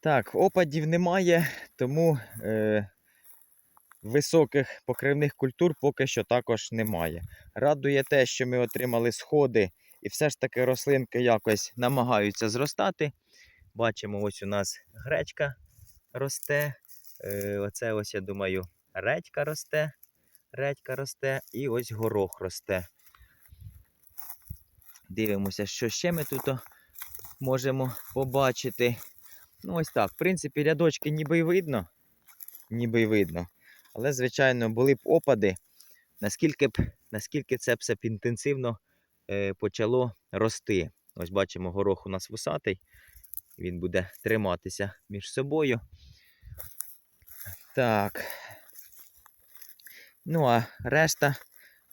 Так, опадів немає, тому е, високих покривних культур поки що також немає. Радує те, що ми отримали сходи, і все ж таки рослинки якось намагаються зростати. Бачимо, ось у нас гречка росте. Е, оце ось, я думаю, редька росте. Редька росте і ось горох росте. Дивимося, що ще ми тут можемо побачити. Ну, ось так. В принципі, рядочки ніби й видно. Ніби й видно. Але, звичайно, були б опади, наскільки б, наскільки це б все б інтенсивно е, почало рости. Ось бачимо, горох у нас вусатий. Він буде триматися між собою. Так. Ну, а решта,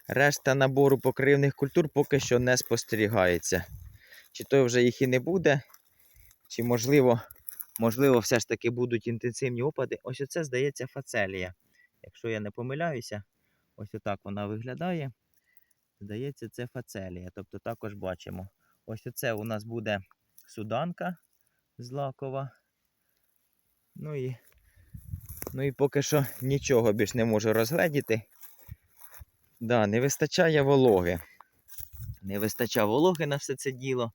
решта набору покривних культур поки що не спостерігається. Чи то вже їх і не буде, чи можливо, можливо, все ж таки будуть інтенсивні опади. Ось оце, здається, фацелія. Якщо я не помиляюся, ось отак вона виглядає. Здається, це фацелія. Тобто також бачимо. Ось оце у нас буде суданка злакова. Ну і, ну і поки що нічого більш не можу розгледіти. Да, не вистачає вологи. Не вистачає вологи на все це діло.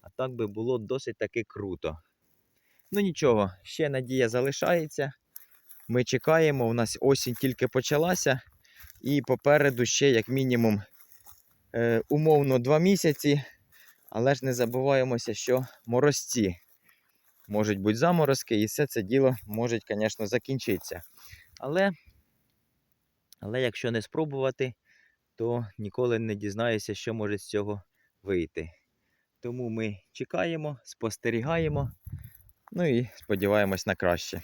А так би було досить таки круто. Ну нічого, ще надія залишається. Ми чекаємо, у нас осінь тільки почалася, і попереду ще, як мінімум, е, умовно 2 місяці. Але ж не забуваємося, що морозці можуть бути заморозки, і все це діло може, звісно, закінчитися. Але, але якщо не спробувати, то ніколи не дізнаєшся, що може з цього вийти. Тому ми чекаємо, спостерігаємо, ну і сподіваємось на краще.